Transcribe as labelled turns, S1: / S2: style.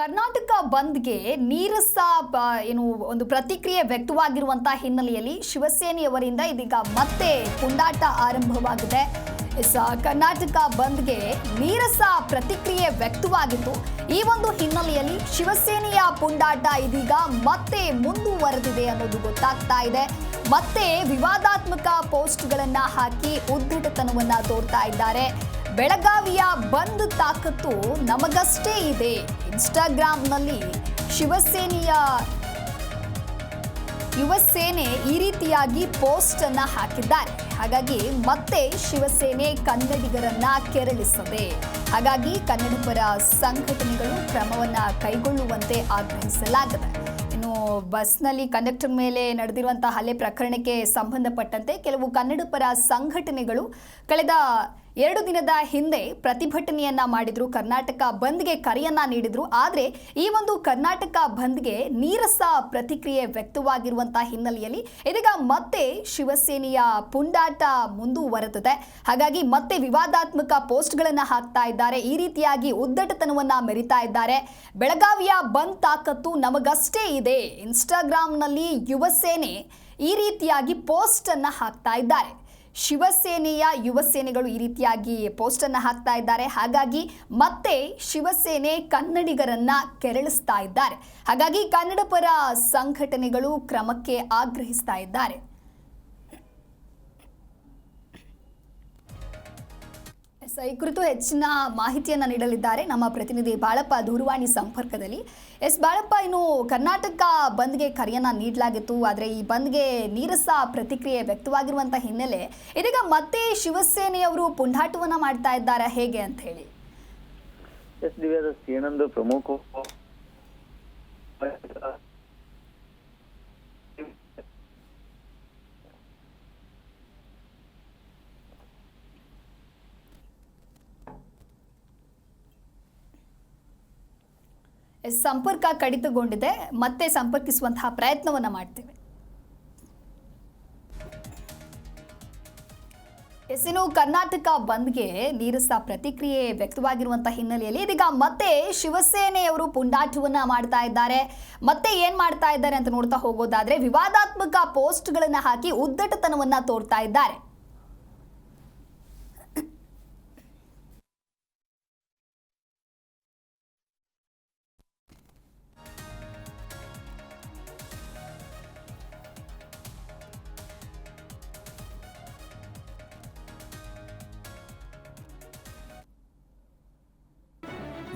S1: ಕರ್ನಾಟಕ ಬಂದ್ಗೆ ನೀರಸ ಏನು, ಒಂದು ಪ್ರತಿಕ್ರಿಯೆ ವ್ಯಕ್ತವಾಗಿರುವಂತಹ ಹಿನ್ನೆಲೆಯಲ್ಲಿ ಶಿವಸೇನೆಯವರಿಂದ ಇದೀಗ ಮತ್ತೆ ಪುಂಡಾಟ ಆರಂಭವಾಗಿದೆ. ಕರ್ನಾಟಕ ಬಂದ್ಗೆ ನೀರಸ ಪ್ರತಿಕ್ರಿಯೆ ವ್ಯಕ್ತವಾಗಿತ್ತು. ಈ ಒಂದು ಹಿನ್ನೆಲೆಯಲ್ಲಿ ಶಿವಸೇನೆಯ ಪುಂಡಾಟ ಇದೀಗ ಮತ್ತೆ ಮುಂದುವರೆದಿದೆ ಅನ್ನೋದು ಗೊತ್ತಾಗ್ತಾ ಇದೆ. ಮತ್ತೆ ವಿವಾದಾತ್ಮಕ ಪೋಸ್ಟ್ಗಳನ್ನು ಹಾಕಿ ಉದ್ಧಟತನವನ್ನ ತೋರ್ತಾ ಇದ್ದಾರೆ. ಬೆಳಗಾವಿಯ ಬಂದ್ ತಾಕತ್ತು ನಮಗಷ್ಟೇ ಇದೆ. ಇನ್ಸ್ಟಾಗ್ರಾಂನಲ್ಲಿ ಶಿವಸೇನೆಯ ಯುವ ಸೇನೆ ಈ ರೀತಿಯಾಗಿ ಪೋಸ್ಟ್ ಅನ್ನ ಹಾಕಿದ್ದಾರೆ. ಹಾಗಾಗಿ ಮತ್ತೆ ಶಿವಸೇನೆ ಕನ್ನಡಿಗರನ್ನ ಕೆರಳಿಸದೆ. ಹಾಗಾಗಿ ಕನ್ನಡ ಪರ ಸಂಘಟನೆಗಳು ಕ್ರಮವನ್ನ ಕೈಗೊಳ್ಳುವಂತೆ ಆಗ್ರಹಿಸಲಾಗಿದೆ. ಇನ್ನು ಬಸ್ನಲ್ಲಿ ಕಂಡಕ್ಟರ್ ಮೇಲೆ ನಡೆದಿರುವಂತಹ ಹಲ್ಲೆ ಪ್ರಕರಣಕ್ಕೆ ಸಂಬಂಧಪಟ್ಟಂತೆ ಕೆಲವು ಕನ್ನಡ ಪರ ಸಂಘಟನೆಗಳು ಕಳೆದ ಎರಡು ದಿನದ ಹಿಂದೆ ಪ್ರತಿಭಟನೆಯನ್ನ ಮಾಡಿದ್ರು. ಕರ್ನಾಟಕ ಬಂದ್ಗೆ ಕರೆಯನ್ನ ನೀಡಿದ್ರು. ಆದರೆ ಈ ಒಂದು ಕರ್ನಾಟಕ ಬಂದ್ಗೆ ನೀರಸ ಪ್ರತಿಕ್ರಿಯೆ ವ್ಯಕ್ತವಾಗಿರುವಂತಹ ಹಿನ್ನೆಲೆಯಲ್ಲಿ ಇದೀಗ ಮತ್ತೆ ಶಿವಸೇನೆಯ ಪುಂಡಾಟ ಮುಂದುವರೆದಿದೆ. ಹಾಗಾಗಿ ಮತ್ತೆ ವಿವಾದಾತ್ಮಕ ಪೋಸ್ಟ್ಗಳನ್ನ ಹಾಕ್ತಾ ಇದ್ದಾರೆ. ಈ ರೀತಿಯಾಗಿ ಉದ್ದಟತನವನ್ನ ಮೆರಿತಾ ಇದ್ದಾರೆ. ಬೆಳಗಾವಿಯ ಬಂದ್ ತಾಕತ್ತು ನಮಗಷ್ಟೇ ಇದೆ. ಇನ್ಸ್ಟಾಗ್ರಾಮ್ನಲ್ಲಿ ಯುವ ಸೇನೆ ಈ ರೀತಿಯಾಗಿ ಪೋಸ್ಟ್ ಅನ್ನ ಹಾಕ್ತಾ ಇದ್ದಾರೆ. ಶಿವಸೇನೆಯ ಯುವ ಸೇನೆಗಳು ಈ ರೀತಿಯಾಗಿ ಪೋಸ್ಟ್ ಅನ್ನ ಹಾಕ್ತಾ ಇದ್ದಾರೆ. ಹಾಗಾಗಿ ಮತ್ತೆ ಶಿವಸೇನೆ ಕನ್ನಡಿಗರನ್ನ ಕೆರಳಿಸ್ತಾ ಇದ್ದಾರೆ. ಹಾಗಾಗಿ ಕನ್ನಡ ಪರ ಸಂಘಟನೆಗಳು ಕ್ರಮಕ್ಕೆ ಆಗ್ರಹಿಸ್ತಾ ಇದ್ದಾರೆ. ಈ ಕುರಿತು ಹೆಚ್ಚಿನ ಮಾಹಿತಿಯನ್ನು ನೀಡಲಿದ್ದಾರೆ ನಮ್ಮ ಪ್ರತಿನಿಧಿ ಬಾಳಪ್ಪ ದೂರವಾಣಿ ಸಂಪರ್ಕದಲ್ಲಿ. ಎಸ್, ಬಾಳಪ್ಪ, ಇನ್ನು ಕರ್ನಾಟಕ ಬಂದ್ಗೆ ಕರೆಯನ್ನ ನೀಡಲಾಗಿತ್ತು, ಆದರೆ ಈ ಬಂದ್ಗೆ ನೀರಸ ಪ್ರತಿಕ್ರಿಯೆ ವ್ಯಕ್ತವಾಗಿರುವಂಥ ಹಿನ್ನೆಲೆ ಇದೀಗ ಮತ್ತೆ ಶಿವಸೇನೆಯವರು ಪುಂಡಾಟವನ್ನ ಮಾಡ್ತಾ ಇದ್ದಾರೆ, ಹೇಗೆ ಅಂತ ಹೇಳಿ.
S2: ಏನೊಂದು ಪ್ರಮುಖ
S1: ಎಸ್, ಸಂಪರ್ಕ ಕಡಿತಗೊಂಡಿದೆ, ಮತ್ತೆ ಸಂಪರ್ಕಿಸುವಂತಹ ಪ್ರಯತ್ನವನ್ನ ಮಾಡ್ತೇವೆ. ಎಸ್ ಇನ್ನು ಕರ್ನಾಟಕ ಬಂದ್ಗೆ ನೀರಸ ಪ್ರತಿಕ್ರಿಯೆ ವ್ಯಕ್ತವಾಗಿರುವಂತಹ ಹಿನ್ನೆಲೆಯಲ್ಲಿ ಇದೀಗ ಮತ್ತೆ ಶಿವಸೇನೆಯವರು ಪುಂಡಾಟವನ್ನ ಮಾಡ್ತಾ ಇದ್ದಾರೆ. ಮತ್ತೆ ಏನ್ ಮಾಡ್ತಾ ಇದ್ದಾರೆ ಅಂತ ನೋಡ್ತಾ ಹೋಗೋದಾದ್ರೆ, ವಿವಾದಾತ್ಮಕ ಪೋಸ್ಟ್ಗಳನ್ನ ಹಾಕಿ ಉದ್ದಟತನವನ್ನ ತೋರ್ತಾ ಇದ್ದಾರೆ.